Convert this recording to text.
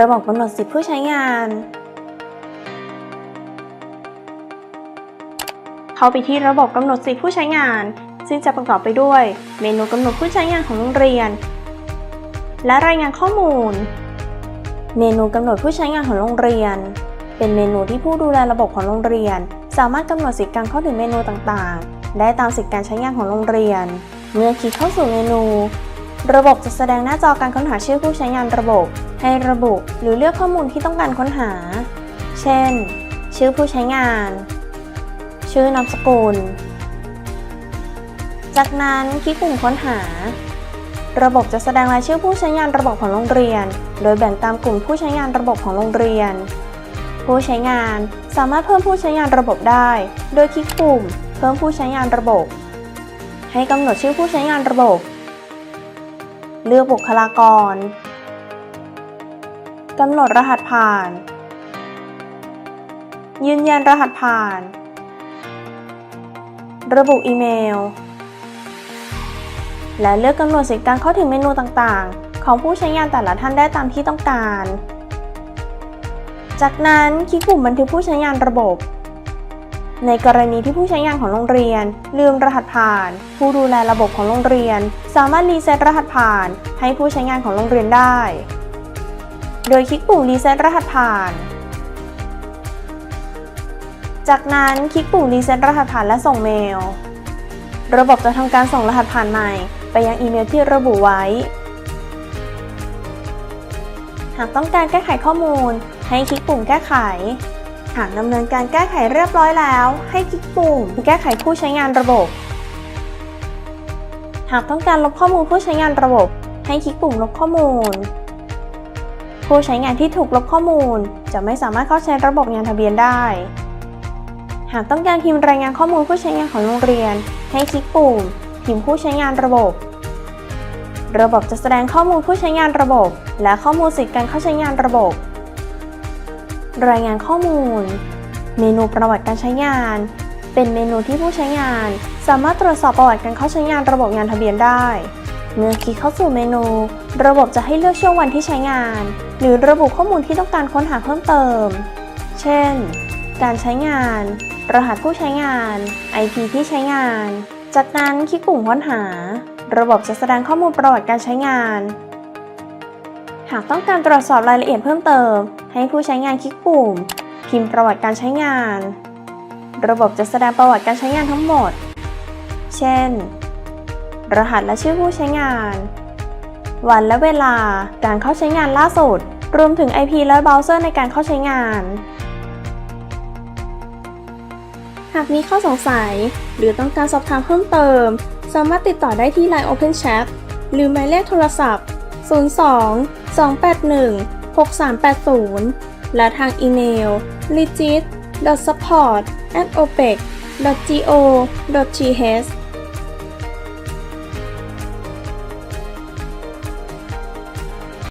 ระบบกำหนดสิทธิผู้ใช้งาน เข้าไปที่ระบบกำหนดสิทธิผู้ใช้งาน ซึ่งจะประกอบไปด้วย เมนูกำหนดผู้ใช้งานของโรงเรียน และรายงานข้อมูล เมนูกำหนดผู้ใช้งานของโรงเรียน เป็นเมนูที่ผู้ดูแลระบบของโรงเรียน สามารถกำหนดสิทธิการเข้าถึงเมนูต่างๆ ได้ตามสิทธิการใช้งานของโรงเรียน เมื่อคลิกเข้าสู่เมนู ระบบจะแสดงหน้าจอการค้นหาชื่อผู้ใช้งานระบบ ให้ระบุหรือเลือกข้อมูลที่ต้องการค้นหา เช่น ชื่อผู้ใช้งาน ชื่อนามสกุล จากนั้นคลิกปุ่มค้นหา ระบบจะแสดงรายชื่อผู้ใช้งานระบบของโรงเรียน โดยแบ่งตามกลุ่มผู้ใช้งานระบบของโรงเรียน ผู้ใช้งานสามารถเพิ่มผู้ใช้งานระบบได้ โดยคลิกปุ่ม เพิ่มผู้ใช้งานระบบ ให้กำหนดชื่อผู้ใช้งานระบบ เลือกบุคลากร กำหนดรหัสผ่าน ยืนยันรหัสผ่าน ระบุอีเมล และเลือกกำหนดสิทธิการเข้าถึงเมนูต่างๆ ของผู้ใช้งานแต่ละท่านได้ตามที่ต้องการ จากนั้นคลิกปุ่มบันทึกผู้ใช้งานระบบ ในกรณีที่ผู้ใช้งานของโรงเรียน ลืมรหัสผ่าน ผู้ดูแลระบบของโรงเรียน สามารถรีเซ็ตรหัสผ่าน ให้ผู้ใช้งานของโรงเรียนได้ โดยคลิกปุ่มรีเซ็ตรหัสผ่าน จากนั้นคลิกปุ่มรีเซ็ตรหัสผ่านและส่งเมล ระบบจะทำการส่งรหัสผ่านใหม่ ไปยังอีเมลที่ระบุไว้ หากต้องการแก้ไขข้อมูล ให้คลิกปุ่มแก้ไข หากดำเนินการแก้ไขเรียบร้อยแล้ว ให้คลิกปุ่มแก้ไขผู้ใช้งานระบบ หากต้องการลบข้อมูลผู้ใช้งานระบบ ให้คลิกปุ่มลบข้อมูล ผู้ใช้งานที่ถูกลบข้อมูล จะไม่สามารถเข้าใช้ระบบงานทะเบียนได้ หากต้องการพิมพ์รายงานข้อมูลผู้ใช้งานของโรงเรียน ให้คลิกปุ่ม พิมพ์ผู้ใช้งานระบบ ระบบจะแสดงข้อมูลผู้ใช้งานระบบ และข้อมูลสิทธิการเข้าใช้งานระบบ รายงานข้อมูล เมนูประวัติการใช้งาน เป็นเมนูที่ผู้ใช้งาน สามารถตรวจสอบประวัติการเข้าใช้งานระบบงานทะเบียนได้ เมื่อคลิกเข้าสู่เมนู ระบบจะให้เลือกช่วงวันที่ใช้งาน หรือระบุข้อมูลที่ต้องการค้นหาเพิ่มเติม เช่น การใช้งาน รหัสผู้ใช้งาน IP ที่ใช้งาน จากนั้นคลิกปุ่มค้นหา ระบบจะแสดงข้อมูลประวัติการใช้งาน หากต้องการตรวจสอบรายละเอียดเพิ่มเติม ให้ผู้ใช้งานคลิกปุ่ม พิมพ์ประวัติการใช้งาน ระบบจะแสดงประวัติการใช้งานทั้งหมด เช่น รหัสและชื่อผู้ใช้งาน วันและเวลา การเข้าใช้งานล่าสุด รวมถึง IP และเบราว์เซอร์ในการเข้าใช้งาน หากมีข้อสงสัย หรือต้องการสอบถามเพิ่มเติม สามารถติดต่อได้ที่ Line Open Chat หรือหมายเลขโทรศัพท์ 02 281 6380 และทางอีเมล legit support opec go th